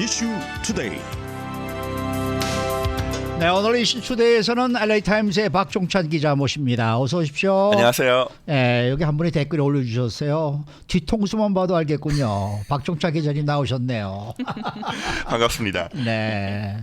이슈 투데이 네, 오늘 이슈 투데이에서는 LA 타임즈의 박종찬 기자 모십니다. 어서 오십시오. 안녕하세요. 네, 여기 한 분이 댓글 올려주셨어요. 뒤통수만 봐도 알겠군요. 박종찬 기자님 나오셨네요. 반갑습니다. 네.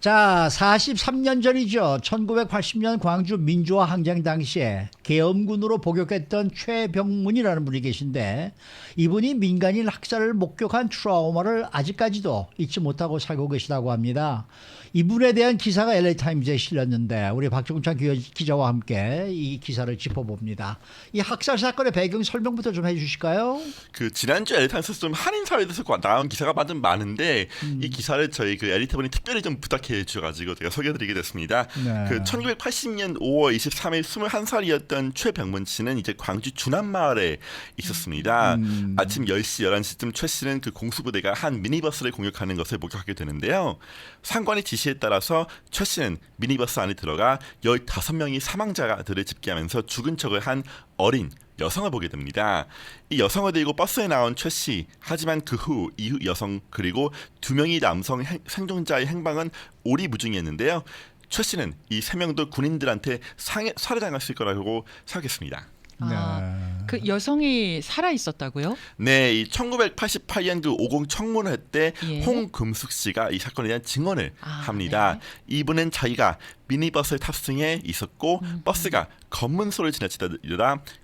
자, 43년 전이죠. 1980년 광주 민주화 항쟁 당시에 계엄군으로 복역했던 최병문이라는 분이 계신데 이분이 민간인 학살을 목격한 트라우마를 아직까지도 잊지 못하고 살고 계시다고 합니다. 이분에 대한 기사가 LA 타임즈에 실렸는데 우리 박종찬 기- 기자와 함께 이 기사를 짚어봅니다. 이 학살 사건의 배경 설명부터 좀 해주실까요? 그 지난주 에디터에서 좀 한인 사회에 대해서 나온 기사가 많은 많은데 이 기사를 저희 그 에디터분이 특별히 좀 부탁해 주셔가지고 제가 소개해드리게 됐습니다. 네. 그 1980년 5월 23일 21살이었던 최병문 씨는 이제 광주 주남마을에 있었습니다. 음. 아침 10시 11시쯤 최 씨는 그 공수부대가 한 미니버스를 공격하는 것을 목격하게 되는데요. 상관의 지시 에 따라서 최 씨는 미니버스 안에 들어가 15명이 사망자들을 집계하면서 죽은 척을 한 어린 여성을 보게 됩니다. 이 여성을 들고 버스에 나온 최 씨. 하지만 그 후 이후 여성 그리고 두 명의 남성 행- 생존자의 행방은 오리무중이었는데요. 최 씨는 이 세 명도 군인들한테 상해, 살해당했을 거라고 생각했습니다. 아, 그 여성이 살아 있었다고요? 네, 이 1988년 그 50 청문회 때 예. 홍금숙 씨가 이 사건에 대한 증언을 아, 합니다. 네. 이분은 자기가 미니버스에 탑승해 있었고 음, 버스가 검문 소를 지나치다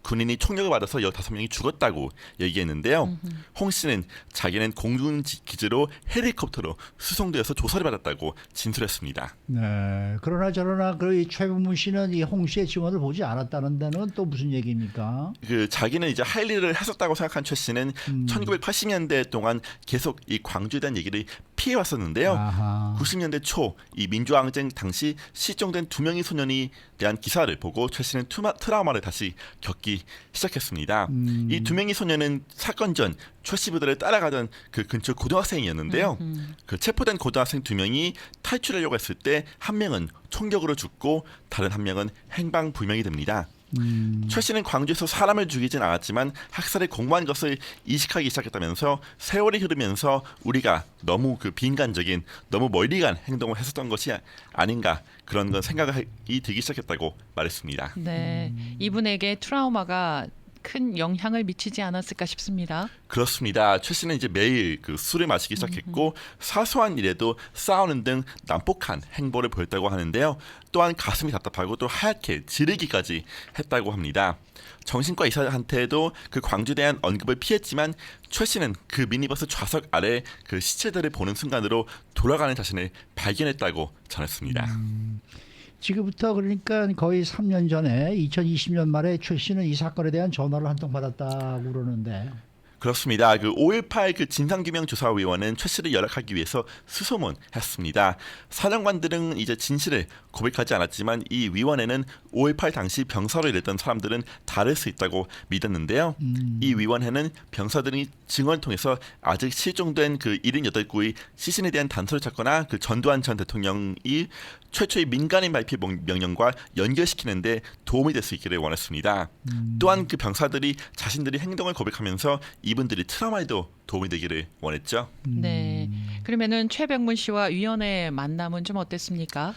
군인이 총력을 받아서 15명이 죽었다고 얘기했는데요. 홍 씨는 자기는 공군 지- 기지로 헬리콥터로 수송되어서 조사를 받았다고 진술했습니다. 네. 그러나 저러나 그 최병문 씨는 이 홍 씨의 증언을 보지 않았다는 데는 또 무슨 얘기입니까? 그 자기는 이제 할 일을 했었다고 생각한 최 씨는 음. 1980년대 동안 계속 이 광주에 대한 얘기를 피해 왔었는데요. 아하. 90년대 초 이 민주항쟁 당시 실종된 두 명의 소년이 대한 기사를 보고 최 씨는 투마, 트라우마를 다시 겪기 시작했습니다. 음. 이두 명의 소년은 사건 전 최 씨 부대를 따라가던 그 근처 고등학생이었는데요. 그 체포된 고등학생 두 명이 탈출하려고 했을 때 한 명은 총격으로 죽고 다른 한 명은 행방불명이 됩니다. 음. 최 씨는 광주에서 사람을 죽이진 않았지만 학살에 공모한 것을 이식하기 시작했다면서 세월이 흐르면서 우리가 너무 그 비인간적인 너무 멀리 간 행동을 했었던 것이 아닌가 그런 건 생각이 들기 시작했다고 말했습니다. 네. 이분에게 트라우마가 큰 영향을 미치지 않았을까 싶습니다. 그렇습니다. 최 씨는 이제 매일 그 술을 마시기 시작했고 사소한 일에도 싸우는 등 난폭한 행보를 보였다고 하는데요. 또한 가슴이 답답하고 또 하얗게 지르기까지 했다고 합니다. 정신과 의사한테도 그 광주에 대한 언급을 피했지만 최 씨는 그 미니버스 좌석 아래 그 시체들을 보는 순간으로 돌아가는 자신을 발견했다고 전했습니다. 지금부터 그러니까 거의 3년 전에 2020년 말에 최 씨는 이 사건에 대한 전화를 한 통 받았다고 그러는데 그렇습니다. 그 5.18그 진상규명조사위원회는 최 씨를 연락하기 위해서 수소문했습니다. 사령관들은 이제 진실을 고백하지 않았지만 이 위원회는 5.18 당시 병사로 일했던 사람들은 다를 수 있다고 믿었는데요. 이 위원회는 병사들이 증언을 통해서 아직 실종된 그 78구의 시신에 대한 단서를 찾거나 그 전두환 전 대통령이 최초의 민간인 발표 명- 명령과 연결시키는데 도움이 될 수 있기를 원했습니다. 또한 그 병사들이 자신들이 행동을 고백하면서 이 분들이 트라우마에도 도움이 되기를 원했죠. 네. 그러면은 최병문 씨와 위원회 만남은 좀 어땠습니까?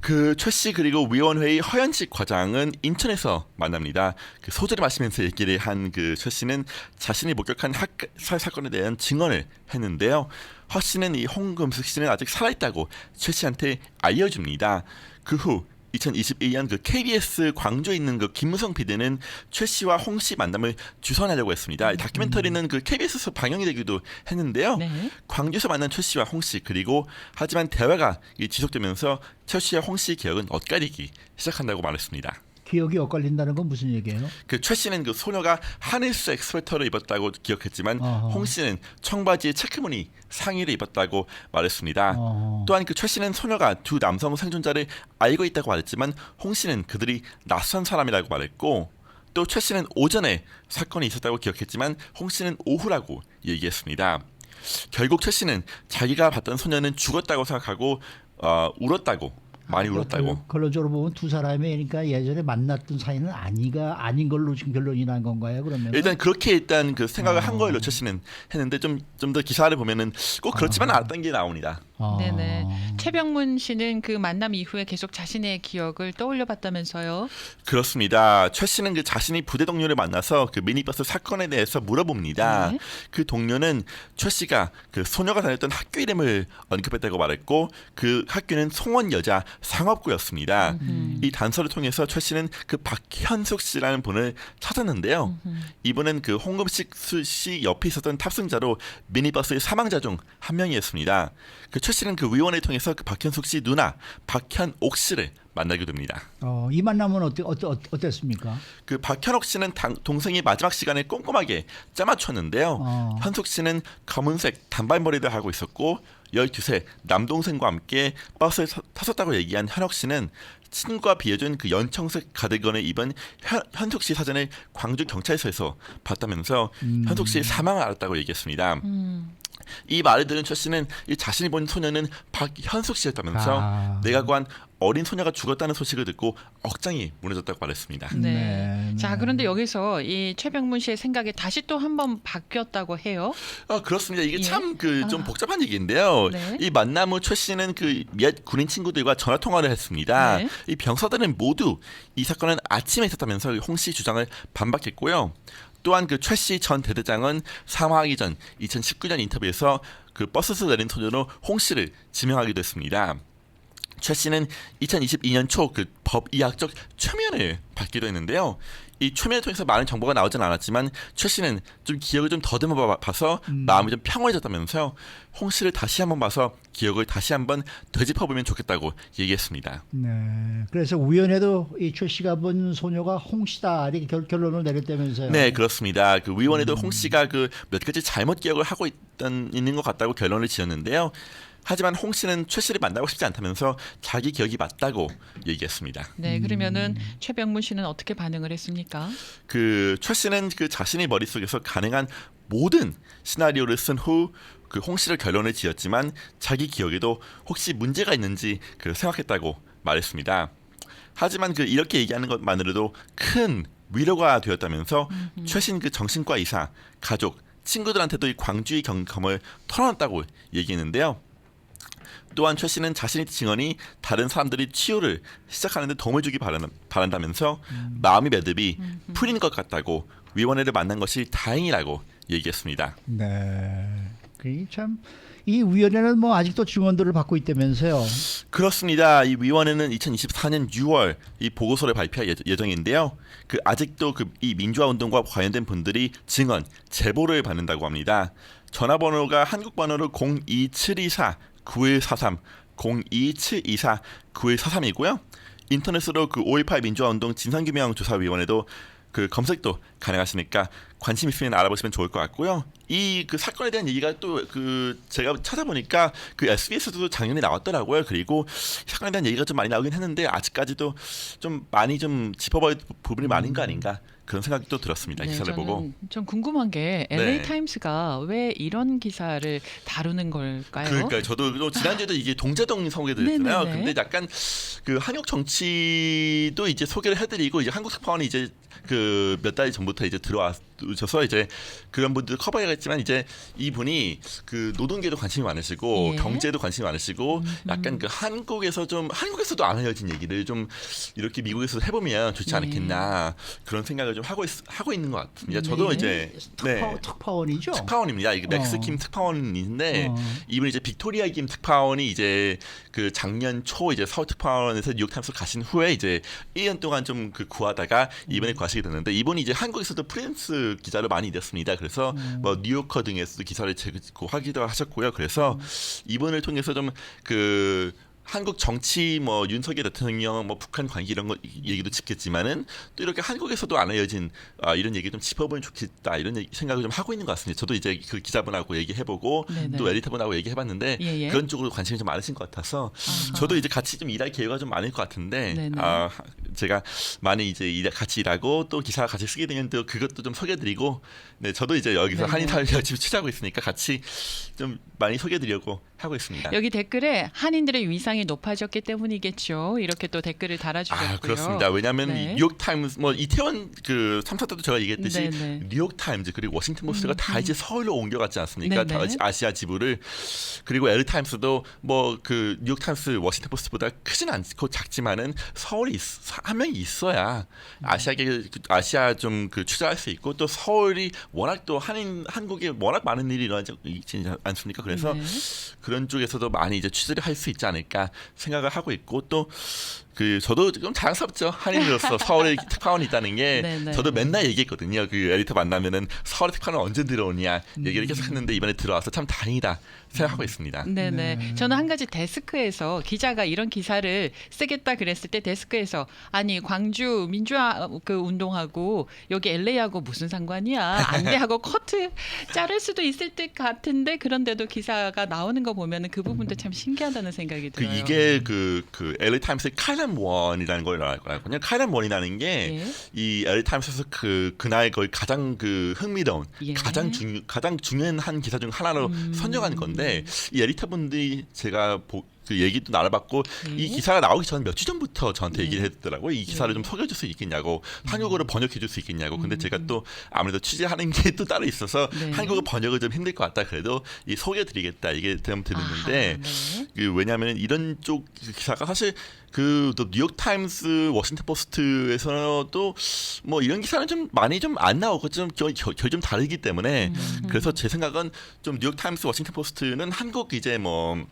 그 최 씨 그리고 위원회의 허연식 과장은 인천에서 만납니다. 그 소주를 마시면서 얘기를 한 그 최 씨는 자신이 목격한 학살 사건에 대한 증언을 했는데요. 허 씨는 이 홍금숙 씨는 아직 살아있다고 최 씨한테 알려줍니다. 그후 2021년 그 KBS 광주에 있는 그 김무성 PD는 최 씨와 홍 씨 만남을 주선하려고 했습니다. 이 다큐멘터리는 그 KBS에서 방영이 되기도 했는데요. 네. 광주에서 만난 최 씨와 홍 씨 그리고 하지만 대화가 이 지속되면서 최 씨와 홍 씨의 기억은 엇갈리기 시작한다고 말했습니다. 기억이 엇갈린다는 건 무슨 얘기예요? 그 최 씨는 그 소녀가 하늘색 스웨터를 입었다고 기억했지만 어허. 홍 씨는 청바지에 체크무늬 상의를 입었다고 말했습니다. 어. 또한 그 최 씨는 소녀가 두 남성 생존자를 알고 있다고 말했지만 홍 씨는 그들이 낯선 사람이라고 말했고 또 최 씨는 오전에 사건이 있었다고 기억했지만 홍 씨는 오후라고 얘기했습니다. 결국 최 씨는 자기가 봤던 소녀는 죽었다고 생각하고 어, 울었다고 많이 울었다고. 결- 결론적으로 보면 두 사람이 그러니까 예전에 만났던 사이는 아니가 아닌 걸로 지금 결론이 난 건가요? 그러면 일단 그렇게 일단 그 생각을 한 어. 거예요. 최 씨는 했는데 좀 좀 더 기사를 보면은 꼭 그렇지만 않았던 게 나옵니다. 어. 네네. 최병문 씨는 그 만남 이후에 계속 자신의 기억을 떠올려봤다면서요. 그렇습니다. 최 씨는 그 자신이 부대 동료를 만나서 그 미니버스 사건에 대해서 물어봅니다. 네. 그 동료는 최 씨가 그 소녀가 다녔던 학교 이름을 언급했다고 말했고 그 학교는 송원 여자 상업고였습니다. 음. 이 단서를 통해서 최 씨는 그 박현숙 씨라는 분을 찾았는데요. 이분은 그 홍금식 씨 옆에 있었던 탑승자로 미니버스의 사망자 중 한 명이었습니다. 그최 씨는 그 위원회 통해서 그 박현숙 씨 누나 박현옥 씨를 만나게 됩니다. 어, 이 만남은 어때, 어때, 어땠습니까? 그 박현옥 씨는 당, 동생이 마지막 시간에 꼼꼼하게 짜맞췄는데요. 어. 현숙 씨는 검은색 단발머리를 하고 있었고 12세 남동생과 함께 버스에 서- 탔었다고 얘기한 현옥 씨는 친구가 비해준 그 연청색 가디건을 입은 현, 현숙 씨 사진을 광주 경찰서에서 봤다면서 음. 현숙 씨의 사망을 알았다고 얘기했습니다. 음. 이 말을 들은 최 씨는 이 자신이 본 소녀는 박현숙 씨였다면서 아. 내가 구한 어린 소녀가 죽었다는 소식을 듣고 억장이 무너졌다고 말했습니다. 네. 네, 자, 네. 그런데 여기서 이 최병문 씨의 생각이 다시 또 한 번 바뀌었다고 해요. 아 그렇습니다. 이게 예. 참그 좀 아. 복잡한 얘기인데요. 네. 이 만남 후 최 씨는 그 옛 군인 친구들과 전화 통화를 했습니다. 네. 이 병사들은 모두 이 사건은 아침에 있었다면서 홍 씨 주장을 반박했고요. 또한 그 최 씨 전 대대장은 사망하기 전 2019년 인터뷰에서 그 버스에서 내린 소녀로 홍 씨를 지명하기도 했습니다. 최 씨는 2022년 초 그 법의학적 최면을 받기도 했는데요. 이 최면을 통해서 많은 정보가 나오진 않았지만 최 씨는 좀 기억을 좀 더듬어 봐서 마음이 좀 평온해졌다면서요. 홍 씨를 다시 한번 봐서 기억을 다시 한번 되짚어 보면 좋겠다고 얘기했습니다. 네. 그래서 우연에도 이 최 씨가 본 소녀가 홍 씨다 이렇게 결, 결론을 내렸다면서요. 네, 그렇습니다. 그 위원회도 홍 씨가 그 몇 가지 잘못 기억을 하고 있던 있는 것 같다고 결론을 지었는데요. 하지만 홍 씨는 최 씨를 만나고 싶지 않다면서 자기 기억이 맞다고 얘기했습니다. 네, 그러면은 최병문 씨는 어떻게 반응을 했습니까? 그 최 씨는 그 자신의 머릿속에서 가능한 모든 시나리오를 쓴 후 그 홍 씨를 결론을 지었지만 자기 기억에도 혹시 문제가 있는지 그 생각했다고 말했습니다. 하지만 그 이렇게 얘기하는 것만으로도 큰 위로가 되었다면서 최신 그 정신과 의사, 가족, 친구들한테도 이 광주의 경험을 털어놨다고 얘기했는데요. 또한 최 씨는 자신의 증언이 다른 사람들이 치유를 시작하는 데 도움을 주기 바란, 바란다면서 마음의 매듭이 풀린 것 같다고 위원회를 만난 것이 다행이라고 얘기했습니다. 네. 그참이 위원회는 뭐 아직도 증언들을 받고 있다면서요. 그렇습니다. 이 위원회는 2024년 6월 이 보고서를 발표할 예- 예정인데요. 그 아직도 그 이 민주화 운동과 관련된 분들이 증언 제보를 받는다고 합니다. 전화번호가 한국 번호로 02724 9143 02724 9143이고요. 인터넷으로 그 5.18 민주화 운동 진상규명 조사위원회도 그 검색도 가능하시니까 관심 있으면 알아보시면 좋을 것 같고요. 이 그 사건에 대한 얘기가 또 그 제가 찾아보니까 그 SBS도 작년에 나왔더라고요. 그리고 이 사건에 대한 얘기가 좀 많이 나오긴 했는데 아직까지도 좀 많이 좀 짚어볼 부분이 많은 거 아닌가 그런 생각이 또 들었습니다. 기사를 네, 저는 보고. 좀 궁금한 게 LA 네. 타임스가 왜 이런 기사를 다루는 걸까요? 그러니까 저도 또 지난주에도 이게 동제동 소개드렸잖아요. 네네네. 근데 약간 그 한국 정치도 이제 소개를 해드리고 이제 한국 특파원이 이제 그 몇 달 전부터 이제 들어와셔서 이제 그런 분들 커버해야 겠지만 이제 이분이 그 노동계도 관심이 많으시고 예. 경제도 관심이 많으시고 약간 그 한국에서 좀 한국에서도 안 알려진 얘기를 좀 이렇게 미국에서 해보면 좋지 네. 않겠나 그런 생각을 좀 하고 있, 하고 있는 것 같습니다. 저도 네. 이제 특파, 특파원이죠. 특파원입니다. 이게 맥스 어. 김 특파원인데 어. 이분이 이제 빅토리아 김 특파원이 이제 그 작년 초 이제 서울 특파원에서 뉴욕타임스 가신 후에 이제 1년 동안 좀 그 구하다가 이번에 구하시게 됐는데 이분이 이제 한국에서도 프린스 기자로 많이 일했습니다. 그래서 뭐 뉴요커 등에서도 기사를 제고 하기도 하셨고요. 그래서 이분을 통해서 좀 그 한국 정치 뭐 윤석열 대통령 뭐 북한 관계 이런 거 얘기도 짚겠지만은 또 이렇게 한국에서도 안 알려진 아, 이런 얘기 좀 짚어보면 좋겠다 이런 얘기- 생각을 좀 하고 있는 것 같습니다. 저도 이제 그 기자분하고 얘기해보고 네네. 또 에디터분하고 얘기해봤는데 예, 예. 그런 쪽으로 관심이 좀 많으신 것 같아서 아하. 저도 이제 같이 좀 일할 기회가 좀 많을 것 같은데 네네. 아, 제가 많이 이제 일, 같이 일하고 또 기사 같이 쓰게 되면 또 그것도 좀 소개드리고 네 저도 이제 여기서. 한인사회 열심히 취재하고 있으니까 같이 좀 많이 소개드리려고 하고 있습니다. 여기 댓글에 한인들의 위상이 높아졌기 때문이겠죠. 이렇게 또 댓글을 달아주셨고요. 아 그렇습니다. 왜냐하면 네. 이 뉴욕 타임스 뭐 이태원 그 3사 때도 제가 얘기했듯이 네, 네. 뉴욕 타임즈 그리고 워싱턴 포스트가 다 이제 서울로 옮겨갔지 않습니까? 네, 다 네. 아시아 지부를 그리고 L 타임스도 뭐 그 뉴욕 타임스 워싱턴 포스트보다 크진 않고 작지만은 서울이 있, 한 명이 있어야 아시아계 그 아시아 좀 그 투자할 수 있고 또 서울이 워낙 또 한인 한국에 워낙 많은 일이 일어나지 않습니까? 그래서 네. 그런 쪽에서도 많이 이제 취재를 할 수 있지 않을까 생각을 하고 있고 또 그 저도 좀 자랑스럽죠 한인으로서 서울에 특파원이 있다는 게 네, 네. 저도 맨날 얘기했거든요 그 에디터 만나면은 서울에 특파원 언제 들어오냐 얘기를 계속 했는데 이번에 들어와서 참 다행이다 생각하고 있습니다. 네네. 저는 한 가지 데스크에서 기자가 이런 기사를 쓰겠다 그랬을 때 데스크에서 아니 광주 민주화 그 운동하고 여기 LA하고 무슨 상관이야 안돼하고 커트 자를 수도 있을 것 같은데 그런데도 기사가 나오는 거 보면은 그 부분도 참 신기하다는 생각이 그 들어요. 이게 그그 LA 타임스의 카이란 원이라는 걸 알거든요. 카이란 원이라는 게 예. 이 LA 타임스에서 그 그날 거의 가장 그 흥미로운 예. 가장 중 가장 중요한 한 기사 중 하나로 음. 선정한 건데 이 에디터 분들이 제가 보, 그 얘기도 나눠봤고 예. 이 기사가 나오기 전 몇 주 전부터 저한테 네. 얘기를 했더라고요. 이 기사를 네. 좀 소개해 줄 수 있겠냐고 한국어로 번역해 줄 수 있겠냐고. 근데 음. 제가 또 아무래도 취재하는 게 또 따로 있어서 네. 한국어 번역을 좀 힘들 것 같다. 그래도 이 소개해 드리겠다. 이게 좀 드렸는데 아하, 네. 그 왜냐하면 이런 쪽 기사가 사실 그또 뉴욕 타임스, 워싱턴 포스트에서도 뭐 이런 기사는 좀 많이 좀 안 나오고 좀결좀 다르기 때문에 음. 그래서 제 생각은 좀 뉴욕 타임스, 워싱턴 포스트는 한국 이제 뭐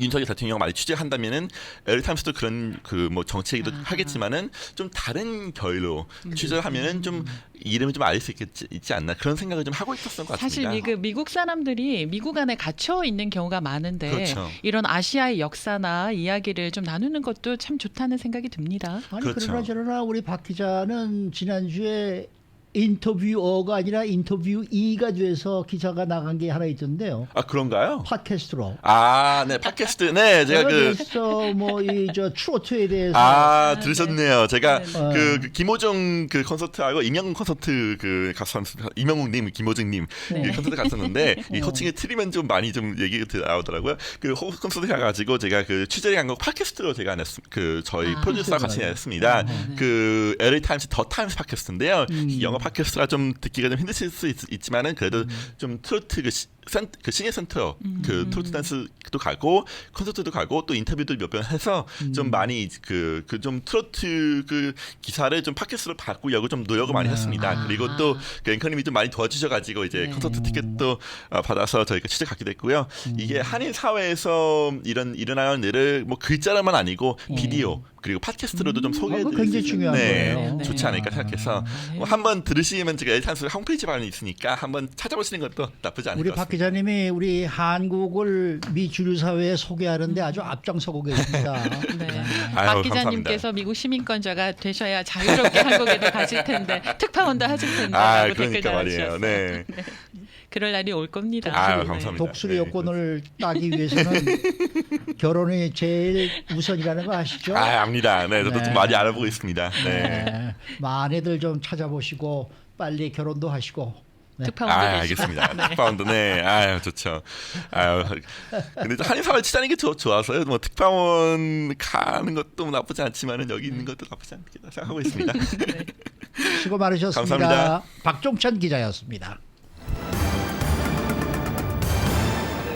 윤석열 대통령 많이 취재한다면은 LA 타임스도 그런 그 뭐 정치 얘기도 아하. 하겠지만은 좀 다른 결로 음. 취재를 하면은 좀 이름을 좀알수 있겠지 있지 않나 그런 생각을 좀 하고 있었던 것 사실 같습니다. 미국, 미국 사람들이 미국 안에 갇혀 있는 경우가 많은데 그렇죠. 이런 아시아의 역사나 이야기를 좀 나누는 것도 참 좋다는 생각이 듭니다. 아니 그렇죠. 그러나 저러나 우리 박 기자는 지난주에 인터뷰어가 아니라 인터뷰이가 돼서 기사가 나간 게 하나 있던데요. 아 그런가요? 팟캐스트로. 아, 네 팟캐스트, 네 제가 그 그래서 뭐 이 저 트로트에 대해서 아, 네. 들으셨네요. 제가 네, 네. 그, 그 김호중 그 콘서트하고 임영웅 콘서트 그 가수 임영웅 님, 김호중 님 네. 그 콘서트 갔었는데 이 어. 호칭을 틀리면 좀 많이 좀 얘기가 들- 나오더라고요. 그 호- 콘서트 가 가지고 제가 그 취재를 한거 팟캐스트로 제가 냈, 그 저희 아. 프로듀서와 같이 냈습니다. 네. 그 LA 타임스 더 타임스 팟캐스트인데요. 음. 이 영어 팟캐스트라 좀 듣기가 좀 힘드실 수 있, 지만은 그래도 좀 트로트 그, 시, 센, 그 시니어 센터 그 트로트 댄스도 가고 콘서트도 가고 또 인터뷰도 몇 번 해서 좀 많이 그 그 좀 트로트 그 기사를 좀 팟캐스트로 바꾸려고 좀 노력을 많이 아. 했습니다. 그리고 또 그 앵커님이 좀 많이 도와주셔가지고 이제 네. 콘서트 티켓도 어, 받아서 저희가 취재 갖게 됐고요. 이게 한인 사회에서 이런 일어나는 일을 뭐 글자로만 아니고 비디오 그리고 팟캐스트로도 좀 아, 소개해 그거 드릴 수 있는 네. 네. 좋지 않을까 생각해서 네. 뭐 한번 들으시면 제가 엘탄스 홈페이지 방이 있으니까 한번 찾아보시는 것도 나쁘지 않을 것박 같습니다. 기자님이 우리 한국을 미 주류 사회에 소개하는데 아주 앞장서고 계십니다. 네. 아유, 박 기자님께서 미국 시민권자가 되셔야 자유롭게 한국에도 가실 텐데 특파원도 하실 텐데 아, 라고 댓글 그러니까 말이에요. 달아주셨어요. 네. 그럴 날이 올 겁니다. 아유, 네. 감사합니다. 독수리 네, 여권을 따기 위해서는 결혼이 제일 우선이라는 거 아시죠? 아, 압니다. 네, 저도 네. 좀 많이 알아보고 있습니다. 네. 네. 많이들 좀 찾아보시고 빨리 결혼도 하시고. 네. 특파원도 아. 알겠습니다. 특파원도 네, 아유 좋죠. 아유, 근데 또 한인 사회 치자는 게 좋, 좋아서요. 뭐 특파원 가는 것도 나쁘지 않지만은 여기 있는 것도 나쁘지 않겠다 생각하고 있습니다. 수고 많으셨습니다. 감사합니다. 박종찬 기자였습니다.